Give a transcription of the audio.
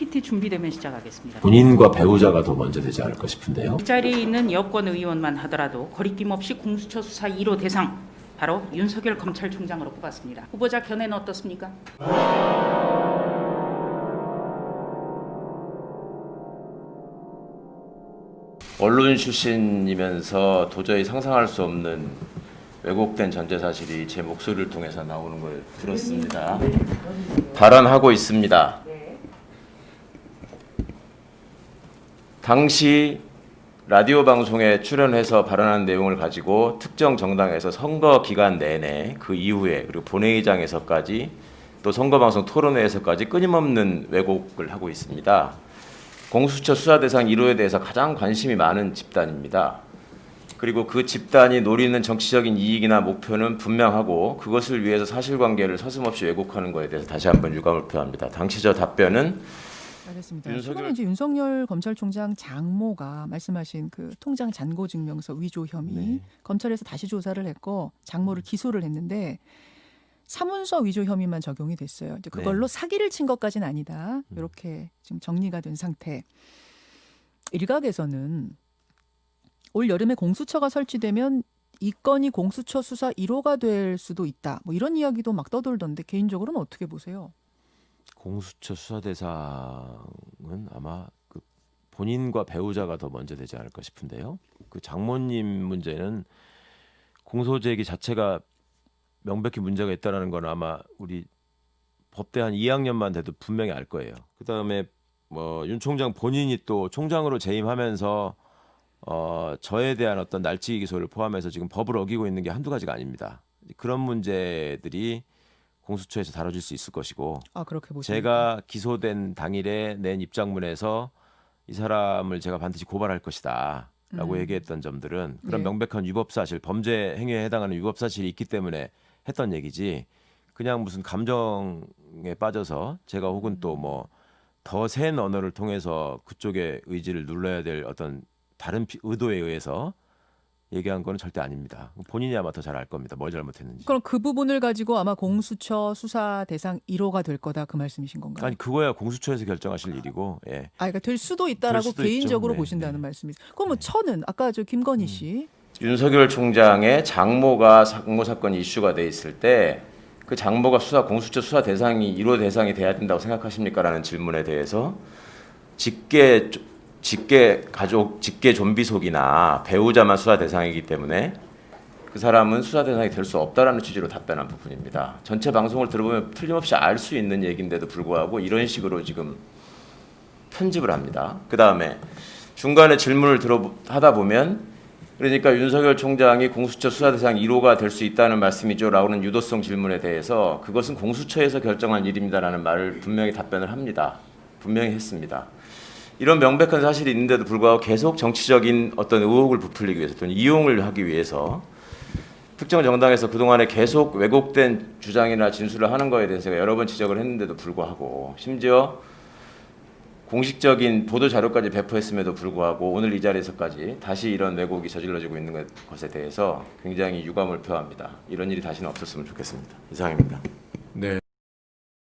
PPT 준비되면 시작하겠습니다. 본인과 배우자가 더 먼저 되지 않을까 싶은데요. 이 자리에 있는 여권 의원만 하더라도 거리낌 없이 공수처 수사 1호 대상 바로 윤석열 검찰총장으로 뽑았습니다. 후보자 견해는 어떻습니까? 언론 출신이면서 도저히 상상할 수 없는 왜곡된 전제 사실이 제 목소리를 통해서 나오는 걸 들었습니다. 발언하고 있습니다. 당시 라디오 방송에 출연해서 발언한 내용을 가지고 특정 정당에서 선거 기간 내내 그 이후에 그리고 본회의장에서까지 또 선거 방송 토론회에서까지 끊임없는 왜곡을 하고 있습니다. 공수처 수사 대상 1호에 대해서 가장 관심이 많은 집단입니다. 그리고 그 집단이 노리는 정치적인 이익이나 목표는 분명하고 그것을 위해서 사실관계를 서슴없이 왜곡하는 것에 대해서 다시 한번 유감을 표합니다. 당시 저 답변은 알겠습니다. 윤석열- 최근에 이제 윤석열 검찰총장 장모가 말씀하신 그 통장 잔고 증명서 위조 혐의 네. 검찰에서 다시 조사를 했고 장모를 기소를 했는데 사문서 위조 혐의만 적용이 됐어요. 이제 그걸로 사기를 친 것까지는 아니다. 이렇게 지금 정리가 된 상태. 일각에서는 올 여름에 공수처가 설치되면 이 건이 공수처 수사 1호가 될 수도 있다. 뭐 이런 이야기도 막 떠돌던데 개인적으로는 어떻게 보세요? 공수처 수사 대상은 아마 그 본인과 배우자가 더 먼저 되지 않을까 싶은데요. 그 장모님 문제는 공소 제기 자체가 명백히 문제가 있다라는 건 아마 우리 법대 한 2학년만 돼도 분명히 알 거예요. 그 다음에 뭐 윤 총장 본인이 또 총장으로 재임하면서 어 저에 대한 어떤 날치기 기소를 포함해서 지금 법을 어기고 있는 게 한두 가지가 아닙니다. 그런 문제들이 공수처에서 다뤄질 수 있을 것이고 아 제가 기소된 당일에 낸 입장문에서 이 사람을 제가 반드시 고발할 것이다 라고 음. 얘기했던 점들은 그런 네. 명백한 위법 사실, 범죄 행위에 해당하는 위법 사실이 있기 때문에 했던 얘기지. 그냥 무슨 감정에 빠져서 제가 혹은 또 뭐 더 센 언어를 통해서 그쪽의 의지를 눌러야 될 어떤 다른 피- 의도에 의해서 얘기한 거는 절대 아닙니다. 본인이 아마 더 잘 알 겁니다. 뭘 잘못했는지. 그럼 그 부분을 가지고 아마 공수처 수사 대상 1호가 될 거다 그 말씀이신 건가요? 아니 그거야 공수처에서 결정하실 일이고 예. 아, 그러니까 될 수도 있다라고 수도 개인적으로 있죠. 네, 보신다는 네. 말씀이죠. 그럼 뭐 처는 아까 저 김건희 씨 윤석열 총장의 장모가 장모 사건 이슈가 돼 있을 때 그 장모가 수사 공수처 수사 대상이 1호 대상이 돼야 된다고 생각하십니까라는 질문에 대해서 직계 직계 가족 직계 좀비 속이나 배우자만 수사 대상이기 때문에 그 사람은 수사 대상이 될 수 없다라는 취지로 답변한 부분입니다. 전체 방송을 들어보면 틀림없이 알 수 있는 얘기인데도 불구하고 이런 식으로 지금 편집을 합니다. 그 다음에 중간에 질문을 들어 하다 보면 그러니까 윤석열 총장이 공수처 수사 대상 1호가 될 수 있다는 말씀이죠라고는 유도성 질문에 대해서 그것은 공수처에서 결정한 일입니다라는 말을 분명히 답변을 합니다. 분명히 했습니다. 이런 명백한 사실이 있는데도 불구하고 계속 정치적인 어떤 의혹을 부풀리기 위해서 또는 이용을 하기 위해서 특정 정당에서 그동안에 계속 왜곡된 주장이나 진술을 하는 거에 대해서 제가 여러 번 지적을 했는데도 불구하고 심지어 공식적인 보도 자료까지 배포했음에도 불구하고 오늘 이 자리에서까지 다시 이런 왜곡이 저질러지고 있는 것- 것에 대해서 굉장히 유감을 표합니다. 이런 일이 다시는 없었으면 좋겠습니다. 이상입니다. 네,